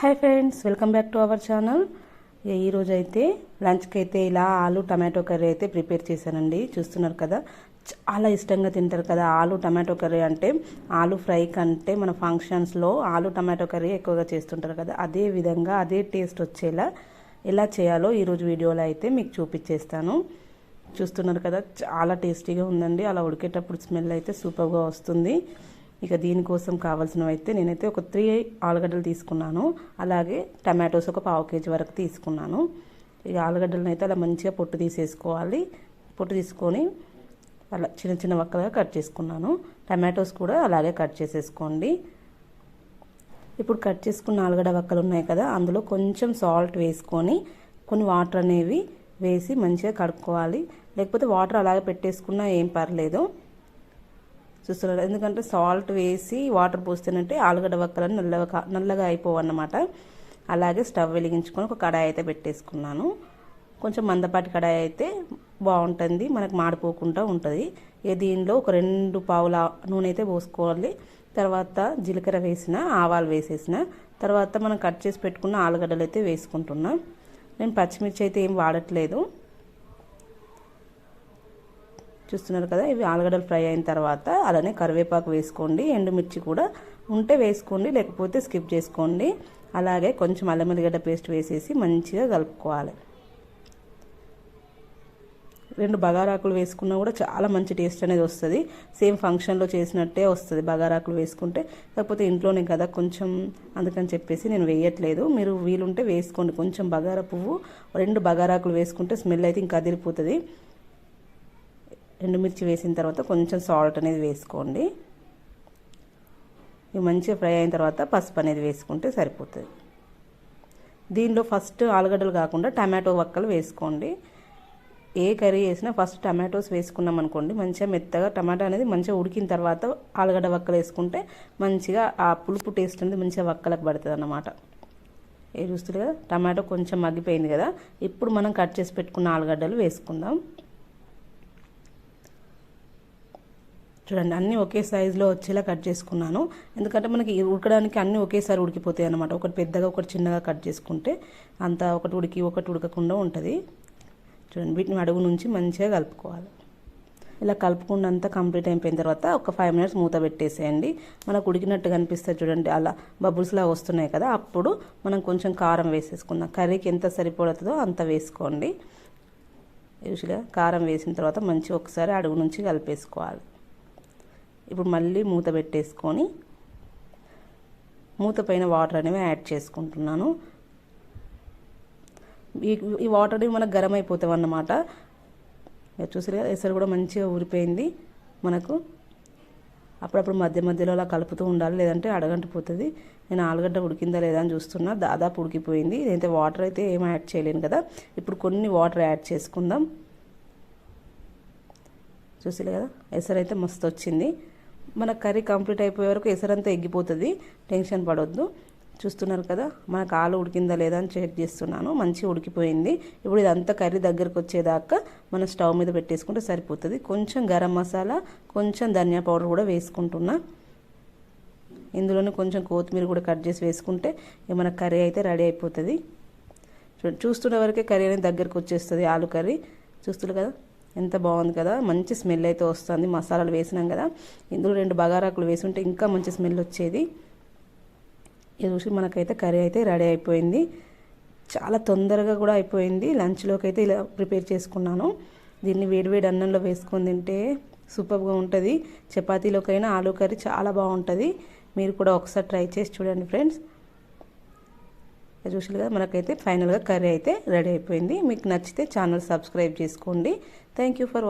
Hi friends welcome back to our channel ఈరోజు అయితే లంచ్కి అయితే ఇలా ఆలు టమాటో కర్రీ అయితే ప్రిపేర్ చేశానండి. చూస్తున్నారు కదా? చాలా ఇష్టంగా తింటారు కదా ఆలు టమాటో కర్రీ అంటే. ఆలు ఫ్రై కంటే మన ఫంక్షన్స్లో ఆలు టమాటో కర్రీ ఎక్కువగా చేస్తుంటారు కదా. అదే విధంగా అదే టేస్ట్ వచ్చేలా ఎలా చేయాలో ఈరోజు వీడియోలో అయితే మీకు చూపించేస్తాను చూస్తున్నారు కదా? చాలా టేస్టీగా ఉందండి. అలా ఉడికేటప్పుడు స్మెల్ అయితే సూపర్గా వస్తుంది. ఇక దీనికోసం కావాల్సినవి అయితే నేనైతే ఒక త్రీ ఆలుగడ్డలు తీసుకున్నాను. అలాగే టమాటోస్ ఒక పావు కేజీ వరకు తీసుకున్నాను. ఇక ఆలుగడ్డలను అయితే అలా మంచిగా పొట్టు తీసేసుకోవాలి. పొట్టు తీసుకొని అలా చిన్న చిన్న వక్కలుగా కట్ చేసుకున్నాను. టమాటోస్ కూడా అలాగే కట్ చేసేసుకోండి. ఇప్పుడు కట్ చేసుకున్న ఆలుగడ్డ వక్కలు ఉన్నాయి కదా అందులో కొంచెం సాల్ట్ వేసుకొని కొన్ని వాటర్ అనేవి వేసి మంచిగా కడుక్కోవాలి. లేకపోతే వాటర్ అలాగే పెట్టేసుకున్నా ఏం పర్లేదు. చూస్తున్నారు. ఎందుకంటే సాల్ట్ వేసి వాటర్ పోస్తేనంటే ఆలుగడ్డ వక్కలని నల్లగా నల్లగా అయిపోవన్నమాట అలాగే స్టవ్ వెలిగించుకొని ఒక కడాయి అయితే పెట్టేసుకున్నాను. కొంచెం మందపాటి కడాయి అయితే బాగుంటుంది. మనకు మాడిపోకుండా ఉంటుంది. దీనిలో ఒక రెండు పావుల నూనె అయితే పోసుకోవాలి. తర్వాత జీలకర్ర వేసిన ఆవాలు వేసేసిన. తర్వాత మనం కట్ చేసి పెట్టుకున్న ఆలుగడ్డలు అయితే వేసుకుంటున్నాం. నేను పచ్చిమిర్చి అయితే ఏం వాడట్లేదు. చూస్తున్నారు కదా ఇవి ఆలుగడ్డలు ఫ్రై అయిన తర్వాత అలానే కరివేపాకు వేసుకోండి ఎండుమిర్చి కూడా ఉంటే వేసుకోండి లేకపోతే స్కిప్ చేసుకోండి. అలాగే కొంచెం అల్లం ఎల్లిగడ్డ పేస్ట్ వేసేసి మంచిగా కలుపుకోవాలి. రెండు బగారాకులు వేసుకున్నా కూడా చాలా మంచి టేస్ట్ అనేది వస్తుంది. సేమ్ ఫంక్షన్లో చేసినట్టే వస్తుంది బగారాకులు వేసుకుంటే. కాకపోతే ఇంట్లోనే కదా కొంచెం అందుకని చెప్పేసి నేను వేయట్లేదు. మీరు వీలుంటే వేసుకోండి. కొంచెం బగారా పువ్వు రెండు బగారాకులు వేసుకుంటే స్మెల్ అయితే ఇంకా అదిరిపోతుంది. ఎండుమిర్చి వేసిన తర్వాత కొంచెం సాల్ట్ అనేది వేసుకోండి. ఇవి మంచిగా ఫ్రై అయిన తర్వాత పసుపు అనేది వేసుకుంటే సరిపోతుంది. దీనిలో ఫస్ట్ ఆలుగడ్డలు కాకుండా టమాటో వక్కలు వేసుకోండి. ఏ కర్రీ వేసినా ఫస్ట్ టమాటోస్ వేసుకున్నాం అనుకోండి మంచిగా మెత్తగా టమాటా అనేది మంచిగా ఉడికిన తర్వాత ఆలుగడ్డ వక్కలు వేసుకుంటే మంచిగా ఆ పులుపు టేస్ట్ అనేది మంచిగా వక్కలకు పడుతుంది అన్నమాట ఏ చూస్తుంది కదా టమాటో కొంచెం మగ్గిపోయింది కదా ఇప్పుడు మనం కట్ చేసి పెట్టుకున్న ఆలుగడ్డలు వేసుకుందాం. చూడండి అన్నీ ఒకే సైజులో వచ్చేలా కట్ చేసుకున్నాను. ఎందుకంటే మనకి ఉడకడానికి అన్నీ ఒకేసారి ఉడికిపోతాయి అనమాట ఒకటి పెద్దగా ఒకటి చిన్నగా కట్ చేసుకుంటే అంత ఒకటి ఉడికి ఒకటి ఉడకకుండా ఉంటుంది. చూడండి వీటిని అడుగు నుంచి మంచిగా కలుపుకోవాలి. ఇలా కలుపుకున్నంత కంప్లీట్ అయిపోయిన తర్వాత ఒక ఫైవ్ మినిట్స్ మూత పెట్టేసేయండి. మనకు ఉడికినట్టు కనిపిస్తుంది చూడండి అలా బబుల్స్లా వస్తున్నాయి కదా అప్పుడు మనం కొంచెం కారం వేసేసుకుందాం. కర్రీకి ఎంత సరిపడుతుందో అంత వేసుకోండి. యూజువల్గా కారం వేసిన తర్వాత మంచి ఒకసారి అడుగు నుంచి కలిపేసుకోవాలి. ఇప్పుడు మళ్ళీ మూత పెట్టేసుకొని మూత పైన వాటర్ అనేవి యాడ్ చేసుకుంటున్నాను. ఈ వాటర్ అనేవి మనకు గరం అయిపోతాం అన్నమాట. చూసారు కదా ఎసరు కూడా మంచిగా ఊరిపోయింది మనకు. అప్పుడప్పుడు మధ్య మధ్యలో అలా కలుపుతూ ఉండాలి లేదంటే అడగంటిపోతుంది నేను ఆలుగడ్డ ఉడికిందా లేదా అని చూస్తున్నా దాదాపు ఉడికిపోయింది. ఇదైతే వాటర్ అయితే ఏం యాడ్ చేయలేను కదా. ఇప్పుడు కొన్ని వాటర్ యాడ్ చేసుకుందాం. చూసారు కదా ఎసరైతే మస్తు వచ్చింది మన కర్రీ కంప్లీట్ అయిపోయే వరకు ఎసరంతా ఎగ్గిపోతుంది. టెన్షన్ పడొద్దు. చూస్తున్నారు కదా మనకు ఆలు ఉడికిందా లేదా అని చెక్ చేస్తున్నాను. మంచిగా ఉడికిపోయింది. ఇప్పుడు ఇదంతా కర్రీ దగ్గరకు వచ్చేదాకా మనం స్టవ్ మీద పెట్టేసుకుంటే సరిపోతుంది. కొంచెం గరం మసాలా కొంచెం ధనియా పౌడర్ కూడా వేసుకుంటున్నా. ఇందులోనే కొంచెం కొత్తిమీర కూడా కట్ చేసి వేసుకుంటే మన కర్రీ అయితే రెడీ అయిపోతుంది. చూస్తున్న వరకే కర్రీ అనేది దగ్గరకు వచ్చేస్తుంది ఆలు కర్రీ. చూస్తున్నారు కదా? ఎంత బాగుంది కదా. మంచి స్మెల్ అయితే వస్తుంది. మసాలాలు వేసినాం కదా. ఇందులో రెండు బగారాకులు వేసుంటే ఇంకా మంచి స్మెల్ వచ్చేది. ఇది చూసి మనకైతే కర్రీ అయితే రెడీ అయిపోయింది. చాలా తొందరగా కూడా అయిపోయింది. లంచ్లోకి అయితే ఇలా ప్రిపేర్ చేసుకున్నాను. దీన్ని వేడివేడి అన్నంలో వేసుకొని తింటే సూపర్గా ఉంటుంది. చపాతీలోకైనా ఆలు కర్రీ చాలా బాగుంటుంది. మీరు కూడా ఒకసారి ట్రై చేసి చూడండి ఫ్రెండ్స్. చూసారుగా మనకైతే ఫైనల్గా కర్రీ అయితే రెడీ అయిపోయింది. మీకు నచ్చితే ఛానల్ సబ్స్క్రైబ్ చేసుకోండి. Thank you for